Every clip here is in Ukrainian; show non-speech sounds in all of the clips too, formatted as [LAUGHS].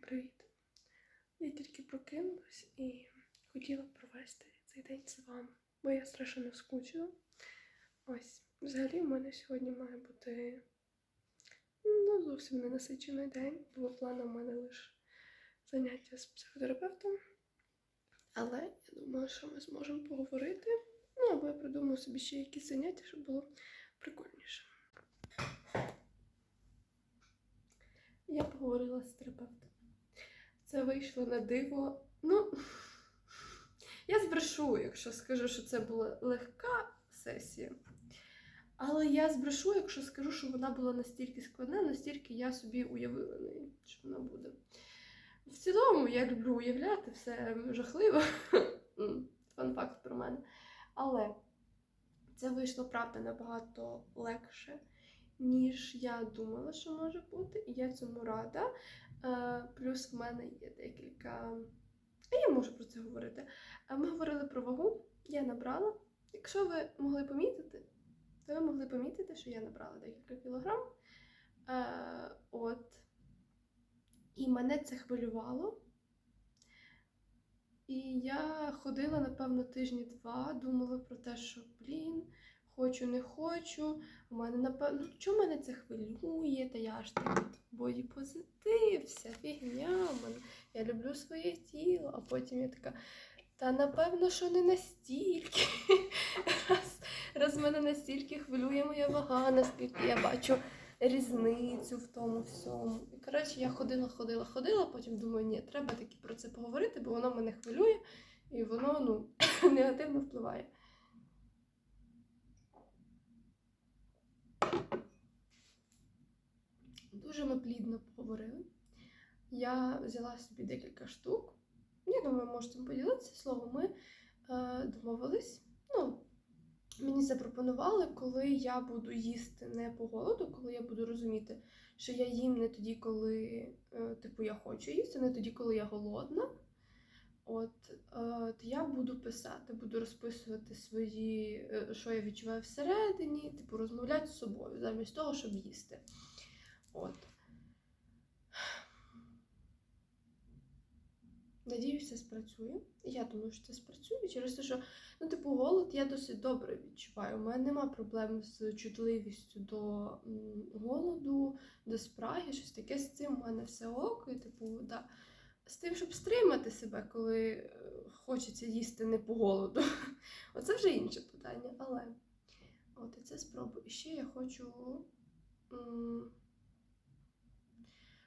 Привіт! Я тільки прокинулась і хотіла провести цей день з вами, бо я страшенно скучила. Ось, взагалі, в мене сьогодні має бути ну, зовсім не насичений день. Було плану в мене лише заняття з психотерапевтом. Але я думаю, що ми зможемо поговорити. Ну, або я придумаю собі ще якісь заняття, щоб було прикольніше. Я поговорила з терапевтом. Це вийшло на диво. Ну, [LAUGHS] я збрешу, якщо скажу, що це була легка сесія. Але я збрешу, якщо скажу, що вона була настільки складна, настільки я собі уявила неї, що вона буде. В цілому я люблю уявляти все жахливо. [LAUGHS] Фан факт про мене. Але це вийшло, правда, набагато легше, ніж я думала, що може бути, і я цьому рада. Е, Плюс в мене є декілька. Я можу про це говорити. Е, Ми говорили про вагу, я набрала. Якщо ви могли помітити, то ви могли помітити, що я набрала декілька кілограм. Е, От. І мене це хвилювало. І я ходила, напевно, тижні два, думала про те, що, блін, хочу, не хочу. У мене, напевно, ну, чому мене це хвилює? Та я ж такий бодіпозитив, вся фігня. мене. Я люблю своє тіло, а потім я така. Та напевно, що не настільки. [LAUGHS] Раз, раз мене настільки хвилює моя вага, наскільки я бачу різницю в тому всьому. І коротше, я ходила, ходила, ходила, потім думаю, ні, треба таки про це поговорити, бо воно мене хвилює і воно ну, [LAUGHS] негативно впливає. Дуже ми плідно поговорили. Я взяла собі декілька штук. Я думаю, можете поділитися словом. Ми е, домовились. Ну, мені запропонували, коли я буду їсти не по голоду, коли я буду розуміти, що я їм не тоді, коли е, типу, я хочу їсти, не тоді, коли я голодна. От, е, то я буду писати, буду розписувати свої, е, що я відчуваю всередині, типу, розмовляти з собою, замість того, щоб їсти. От. Надіюся, спрацює. Я думаю, що це спрацює через те, що ну, типу, голод я досить добре відчуваю. У мене нема проблем з чутливістю до голоду, до спраги, щось таке з цим у мене все ок. І, типу, да. З тим, щоб стримати себе, коли е, хочеться їсти не по голоду. [LAUGHS] Оце вже інше питання. Але от і це спробую. І ще я хочу.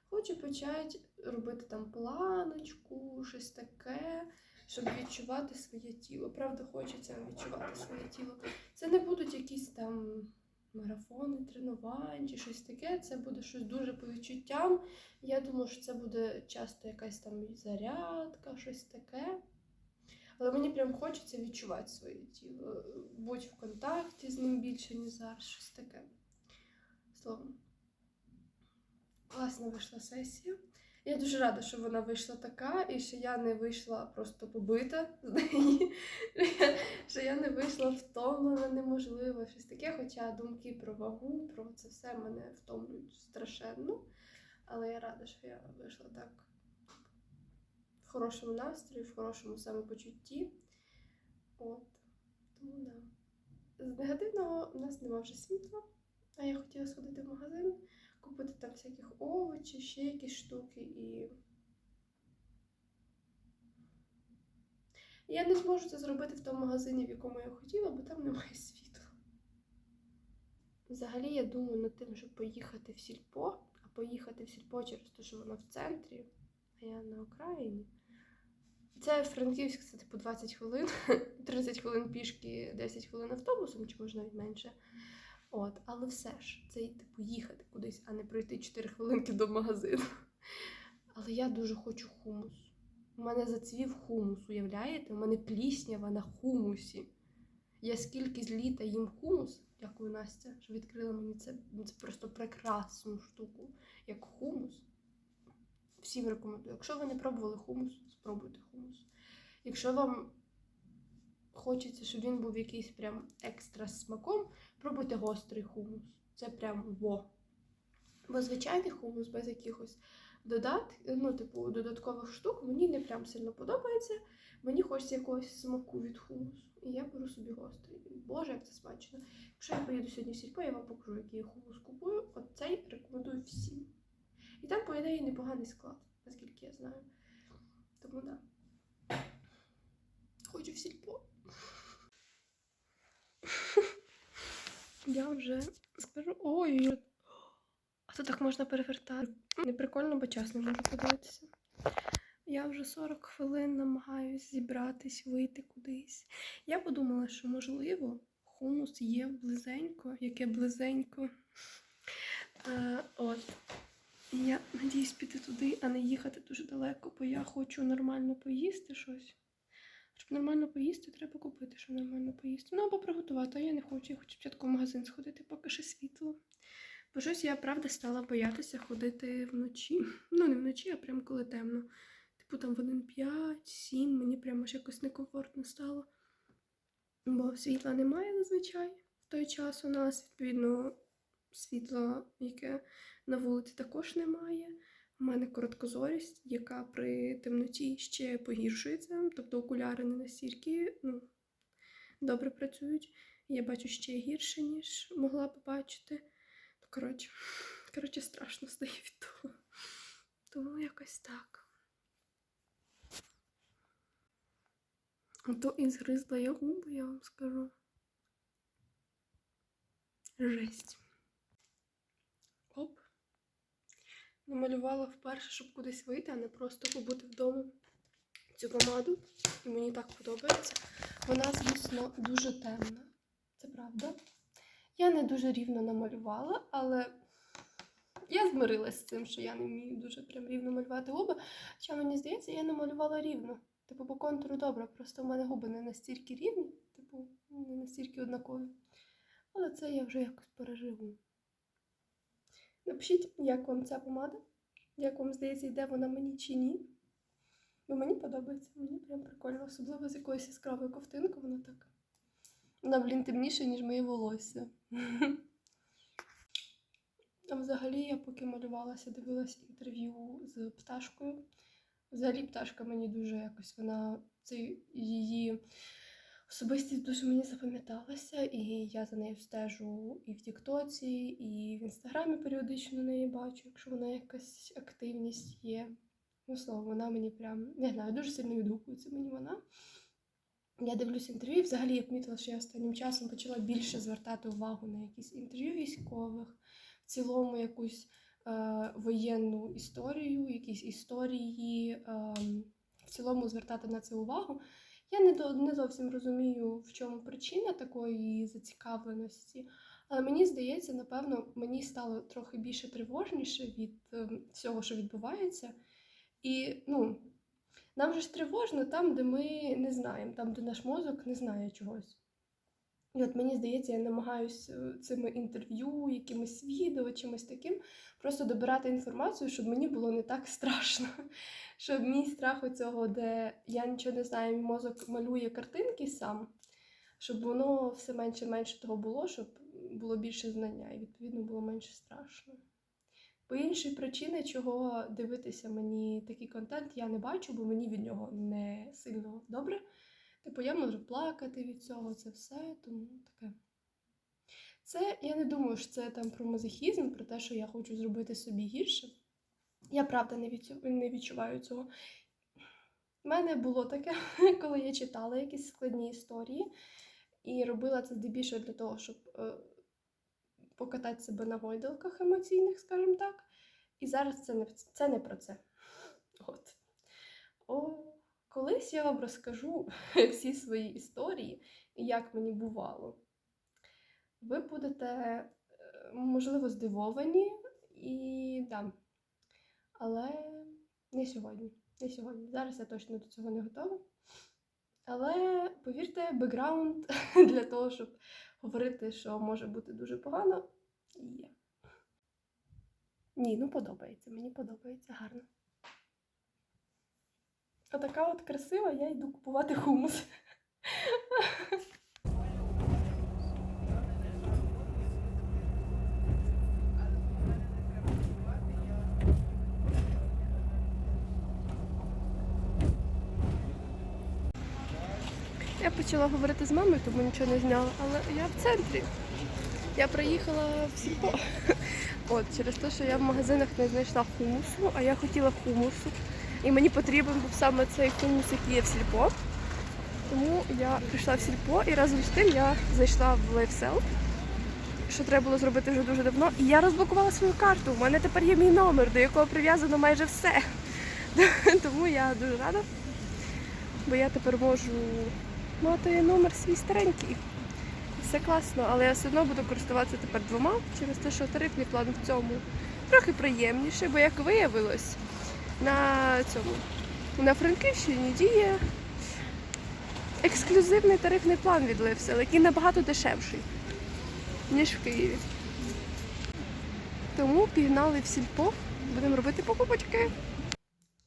Хочу почати робити там планочку, щось таке, щоб відчувати своє тіло. Правда, хочеться відчувати своє тіло. Це не будуть якісь там марафони, тренувань чи щось таке. Це буде щось дуже по відчуттям. Я думаю, що це буде часто якась там зарядка, щось таке. Але мені прям хочеться відчувати своє тіло, будь в контакті з ним більше, ніж зараз, щось таке. Словом. Класна вийшла сесія. Я дуже рада, що вона вийшла така, і що я не вийшла просто побита з неї, [LAUGHS] що я не вийшла втомлена, неможливо, щось таке. Хоча думки про вагу, про це все мене втомлюють страшенно. Але я рада, що я вийшла так в хорошому настрої, в хорошому самопочутті. От. Тому да. З негативного у нас нема вже світла, а я хотіла сходити в магазин купити там всяких овочів, ще якісь штуки і. Я не зможу це зробити в тому магазині, в якому я хотіла, бо там немає [LAUGHS] світла. Взагалі, я думаю над тим, щоб поїхати в сільпо, а поїхати в сільпо через те, що воно в центрі, а я на окраїні. Це Франківськ, це типу 20 хвилин, [LAUGHS] 30 хвилин пішки, 10 хвилин автобусом, чи може навіть менше. От, але все ж, це типу їхати кудись, а не пройти 4 хвилинки до магазину. Але я дуже хочу хумус. У мене зацвів хумус, уявляєте? У мене пліснява на хумусі. Я скільки з літа їм хумус, дякую Настя, що відкрила мені це, це просто прекрасну штуку, як хумус. Всім рекомендую. Якщо ви не пробували хумус, спробуйте хумус. Якщо вам хочеться, щоб він був якийсь прям екстра з смаком, пробуйте гострий хумус. Це прям во. Бо звичайний хумус без якихось додати, ну, типу, додаткових штук мені не прям сильно подобається. Мені хочеться якогось смаку від хумусу. І я беру собі гострий. Боже, як це смачно. Якщо я поїду сьогодні в сільпо, я вам покажу, який я хумус купую. От цей рекомендую всім. І там, по ідеї, непоганий склад, наскільки я знаю. Тому так. Да. Хочу в сільпо. [LAUGHS] Я вже скажу. Ой, а то так можна перевертати. Не прикольно, бо час не можу подивитися. Я вже 40 хвилин намагаюсь зібратись, вийти кудись. Я подумала, що можливо хумус є близенько, яке близенько. Е, от. Я надіюсь піти туди, а не їхати дуже далеко, бо я хочу нормально поїсти щось. Щоб нормально поїсти, треба купити, що нормально поїсти. Ну або приготувати, а я не хочу. Я хочу спочатку в магазин сходити, поки ще світло. Бо щось я правда стала боятися ходити вночі. [LAUGHS] Ну, не вночі, а прямо коли темно. Типу там в 1, 5, 7, мені прямо ж якось некомфортно стало. Бо світла немає зазвичай в той час у нас, відповідно, світла, яке на вулиці також немає. У мене короткозорість, яка при темноті ще погіршується. Тобто окуляри не настільки ну, добре працюють. Я бачу ще гірше, ніж могла б бачити. То, коротше, [LAUGHS] коротше, страшно стає від того. Тому якось так. А то і згризла я губи, я вам скажу. Жесть. Намалювала вперше, щоб кудись вийти, а не просто побути вдома цю помаду. І мені так подобається. Вона, звісно, дуже темна. Це правда. Я не дуже рівно намалювала, але я змирилась з цим, що я не вмію дуже прям рівно малювати губи. Хоча мені здається, я намалювала рівно. Типу, по контуру добре, просто в мене губи не настільки рівні, типу, не настільки однакові. Але це я вже якось переживу. Напишіть, як вам ця помада, як вам здається, йде вона мені чи ні. Бо мені подобається, мені прям прикольно, особливо з якоюсь яскравою ковтинкою, вона так. Вона, блін, темніша, ніж моє волосся. А взагалі, я поки малювалася, дивилася інтерв'ю з пташкою. Взагалі, пташка мені дуже якось вона це її особистість дуже мені запам'яталася, і я за нею стежу і в Тіктоці, і в інстаграмі періодично неї бачу, якщо вона якась активність є. Ну, слово, вона мені прям не знаю, дуже сильно відгукується мені вона. Я дивлюсь інтерв'ю, взагалі я помітила, що я останнім часом почала більше звертати увагу на якісь інтерв'ю військових, в цілому якусь е, воєнну історію, якісь історії, е, в цілому звертати на це увагу. Я не, до, не зовсім розумію, в чому причина такої зацікавленості, але мені здається, напевно, мені стало трохи більше тривожніше від е, всього, що відбувається. І ну, нам же ж тривожно там, де ми не знаємо, там, де наш мозок не знає чогось. І от мені здається, я намагаюся цими інтерв'ю, якимось відео, чимось таким, просто добирати інформацію, щоб мені було не так страшно. [LAUGHS] Щоб мій страх у цього, де я нічого не знаю, мій мозок малює картинки сам, щоб воно все менше менше того було, щоб було більше знання, і відповідно було менше страшно. По іншій причини, чого дивитися мені такий контент, я не бачу, бо мені від нього не сильно добре. Типу, я можу плакати від цього, це все, тому таке. Це я не думаю, що це там про мазохізм, про те, що я хочу зробити собі гірше. Я правда не, від... не відчуваю цього. У мене було таке, [LAUGHS] коли я читала якісь складні історії і робила це здебільшого для того, щоб е, покатати себе на гойдалках емоційних, скажімо так. І зараз це не, це не про це. [LAUGHS] От. О, Колись я вам розкажу [LAUGHS] всі свої історії, як мені бувало. Ви будете, е, можливо, здивовані і да. Але не сьогодні. Не сьогодні. Зараз я точно до цього не готова. Але повірте, бекграунд [LAUGHS] для того, щоб говорити, що може бути дуже погано, є. Ні, ну подобається. Мені подобається гарно. А така от красива, я йду купувати хумус. Я почала говорити з мамою, тому нічого не зняла, але я в центрі. Я приїхала в сільпо. От, через те, що я в магазинах не знайшла хумусу, а я хотіла хумусу. І мені потрібен був саме цей хумус, який є в сільпо. Тому я прийшла в сільпо і разом з тим я зайшла в лайфсел, що треба було зробити вже дуже давно. І я розблокувала свою карту. У мене тепер є мій номер, до якого прив'язано майже все. [LAUGHS] Тому я дуже рада, бо я тепер можу мати номер свій старенький. Все класно, але я все одно буду користуватися тепер двома через те, що тарифний план в цьому трохи приємніший, бо як виявилось, на цьому на Франківщині діє ексклюзивний тарифний план від Левсел, який набагато дешевший, ніж в Києві. Тому пігнали в сільпо, будемо робити покупочки.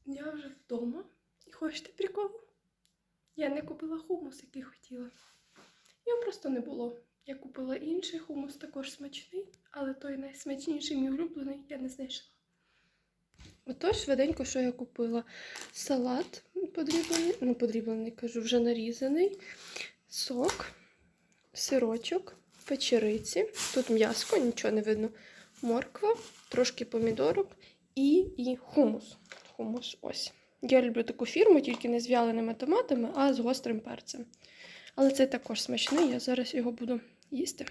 Я вже вдома. І хочете прикол? Я не купила хумус, який хотіла. Його просто не було. Я купила інший хумус, також смачний, але той найсмачніший мій улюблений я не знайшла. Отож, швиденько, що я купила? Салат подріблений, ну подріблений, кажу, вже нарізаний, сок, сирочок, печериці. Тут м'яско, нічого не видно. Морква, трошки помідорок і, і хумус. Хумус ось. Я люблю таку фірму, тільки не з вяленими томатами, а з гострим перцем. Але це також смачний, я зараз його буду їсти.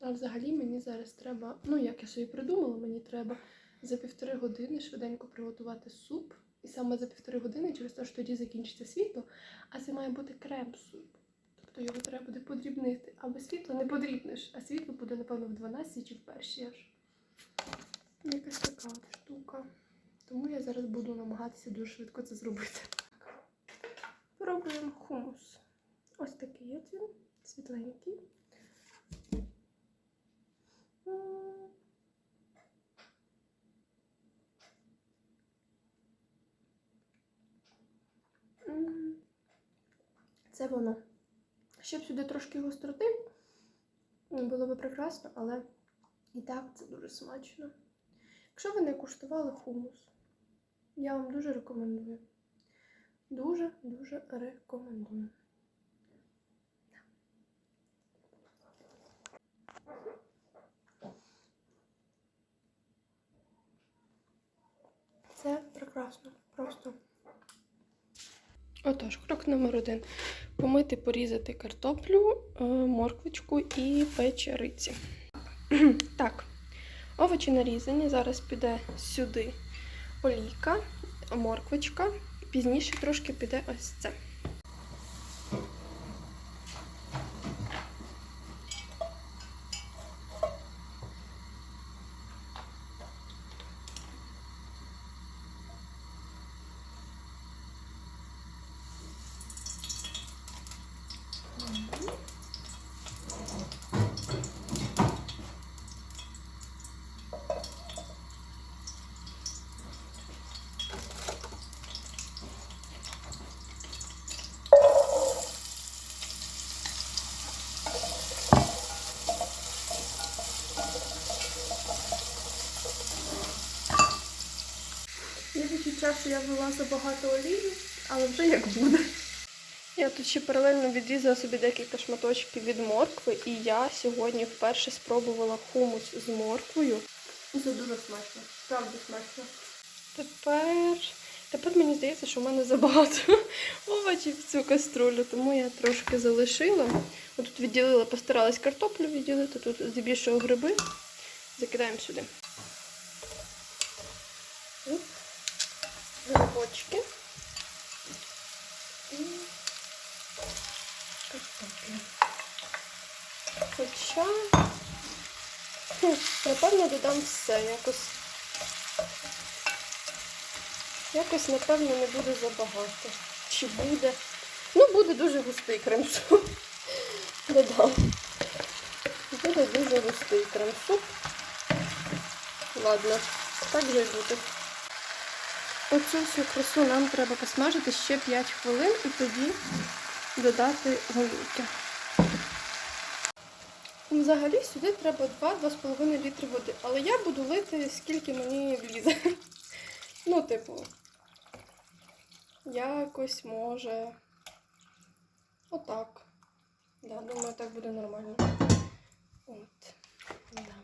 А взагалі мені зараз треба, ну як я собі придумала, мені треба за півтори години швиденько приготувати суп. І саме за півтори години, через те, що тоді закінчиться світло, а це має бути крем-суп. Тобто його треба буде подрібнити. А без світла не подрібниш, а світло буде, напевно, в 12 чи в першій аж. Якась така штука. Тому я зараз буду намагатися дуже швидко це зробити. Пробуємо хумус. Ось такий от він, світленький. Це воно. Ще б сюди трошки гостроти. Було би прекрасно, але і так це дуже смачно. Якщо ви не куштували хумус, я вам дуже рекомендую. Дуже-дуже рекомендую. Це прекрасно. Просто. Отож, крок номер один. Помити, порізати картоплю, морквичку морквочку і печериці. [CLEARS THROAT] так, овочі нарізані. Зараз піде сюди олійка, морквочка. Пізніше трошки піде ось це. Відчуття, що я ввела забагато олії, але вже як буде. Я тут ще паралельно відрізала собі декілька шматочків від моркви, і я сьогодні вперше спробувала хумус з морквою. Це дуже смачно, справді смачно. Тепер, тепер мені здається, що в мене забагато [LAUGHS] овочів в цю каструлю, тому я трошки залишила. Отут відділила, постаралась картоплю відділити, тут здебільшого гриби. Закидаємо сюди. Грибочки. І картопля. Хоча, напевно, додам все. Якось, якось, напевно, не буде забагато. Чи буде? Ну, буде дуже густий крем-суп. [LAUGHS] Додам. Буде дуже густий крем-суп. Ладно, так же буде. Оцю всю красу нам треба посмажити ще 5 хвилин і тоді додати горілки. Взагалі сюди треба 2-2,5 літри води. Але я буду лити скільки мені влізе. [LAUGHS] Ну, типу, якось може. Отак. Да, думаю, так буде нормально. От. Да.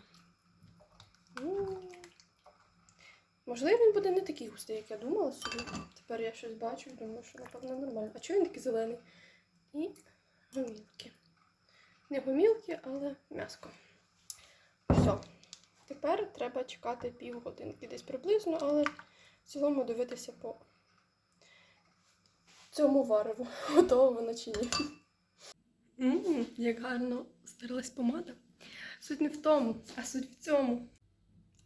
Можливо, він буде не такий густий, як я думала собі. Тепер я щось бачу, думаю, що напевно нормально. А чого він такий зелений? І гомілки. Не гомілки, але м'яско. Все. Тепер треба чекати півгодинки десь приблизно, але в цілому дивитися по цьому вареву, [LAUGHS] готово воно чи ні. Ммм, як гарно стерлась помада. Суть не в тому, а суть в цьому.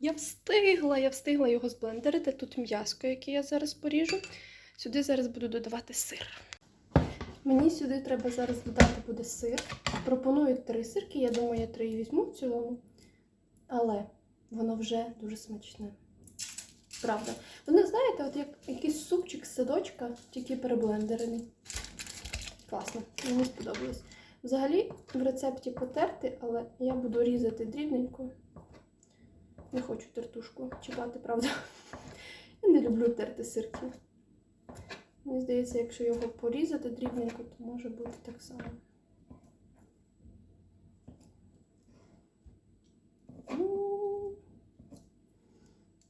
Я встигла, я встигла його зблендерити. Тут м'яско, яке я зараз поріжу. Сюди зараз буду додавати сир. Мені сюди треба зараз додати буде сир. Пропоную три сирки, я думаю, я три візьму в цілому. Але воно вже дуже смачне. Правда. Воно, знаєте, от як якийсь супчик з садочка, тільки переблендерений. Класно, мені сподобалось. Взагалі в рецепті потерти, але я буду різати дрібненько. Не хочу тертушку чіпати, правда. Я не люблю терти сирки. Мені здається, якщо його порізати дрібненько, то може бути так само. Ну,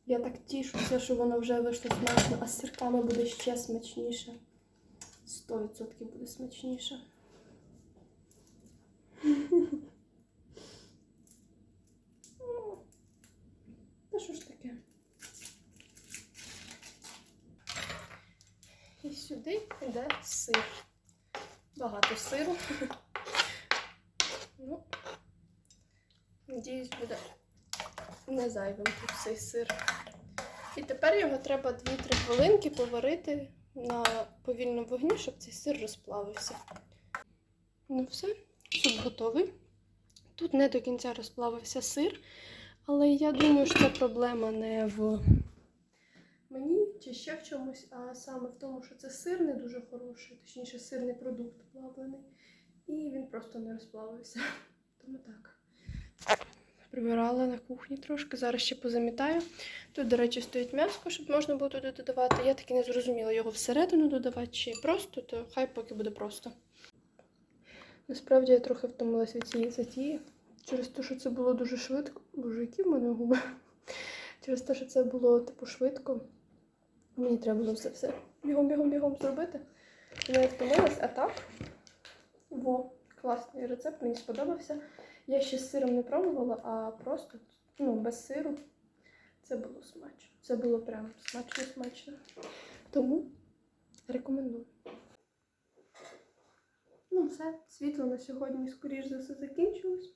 Я так тішуся, що воно вже вийшло смачно, а з сирками буде ще смачніше. 100% буде смачніше. Ну, Та що ж таке? І сюди йде сир. Багато сиру. [LAUGHS] Ну, надіюсь, буде не зайвим тут цей сир. І тепер його треба 2-3 хвилинки поварити на повільному вогні, щоб цей сир розплавився. Ну все, суп готовий. Тут не до кінця розплавився сир, але я думаю, що проблема не в чи ще в чомусь, а саме в тому, що це сир не дуже хороший, точніше, сирний продукт плавлений. І він просто не розплавився. [LAUGHS] Тому так. Прибирала на кухні трошки, зараз ще позамітаю. Тут, до речі, стоїть м'яско, щоб можна було туди додавати. Я таки не зрозуміла його всередину додавати чи просто, то хай поки буде просто. Насправді я трохи втомилася від цієї затії. Через те, що це було дуже швидко. Боже, які в мене губи. Через те, що це було типу швидко. Мені треба було все все бігом-бігом-бігом зробити. Я втомилась, а так. Во, класний рецепт, мені сподобався. Я ще з сиром не пробувала, а просто ну, без сиру. Це було смачно. Це було прям смачно-смачно. Тому рекомендую. Ну, все, світло на сьогодні, скоріш за все, закінчилось.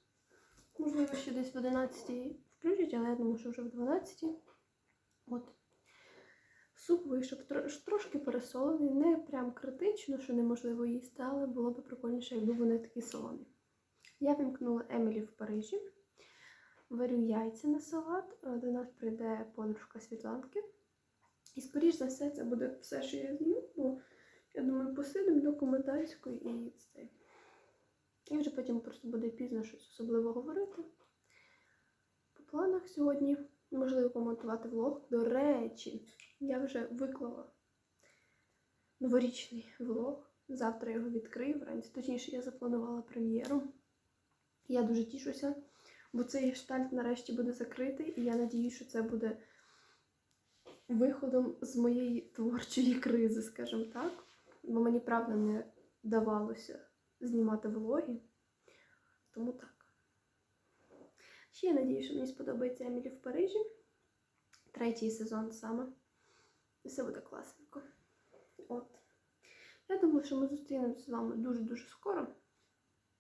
Можливо, ще десь в 11 включать, але я думаю, що вже в 12. От. Суп вийшов трош- трошки пересолений, не прям критично, що неможливо їсти, але було б прикольніше, якби вони такі солоні. Я вимкнула Емілі в Парижі, варю яйця на салат. Е, До нас прийде подружка Світланки. І, скоріш за все, це буде все, що я з'їм. Бо я думаю, посидимо до комендантської і це. І вже потім просто буде пізно щось особливо говорити. По планах сьогодні можливо помонтувати влог. До речі, я вже виклала новорічний влог. Завтра його відкрию вранці. Точніше, я запланувала прем'єру. Я дуже тішуся, бо цей гештальт нарешті буде закритий, і я надіюсь, що це буде виходом з моєї творчої кризи, скажімо так. Бо мені правда не давалося знімати влоги. Тому так. Ще я надію, що мені сподобається Емілі в Парижі. Третій сезон саме. І все буде класненько. От. Я думаю, що ми зустрінемося з вами дуже-дуже скоро.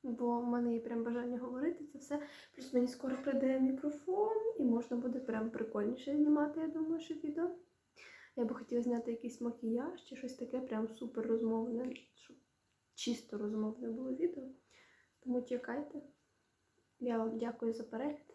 Бо в мене є прям бажання говорити це все. Плюс мені скоро прийде мікрофон, і можна буде прям прикольніше знімати, я думаю, що відео. Я би хотіла зняти якийсь макіяж чи щось таке, прям супер розмовне, щоб чисто розмовне було відео. Тому чекайте. Я вам дякую за перегляд.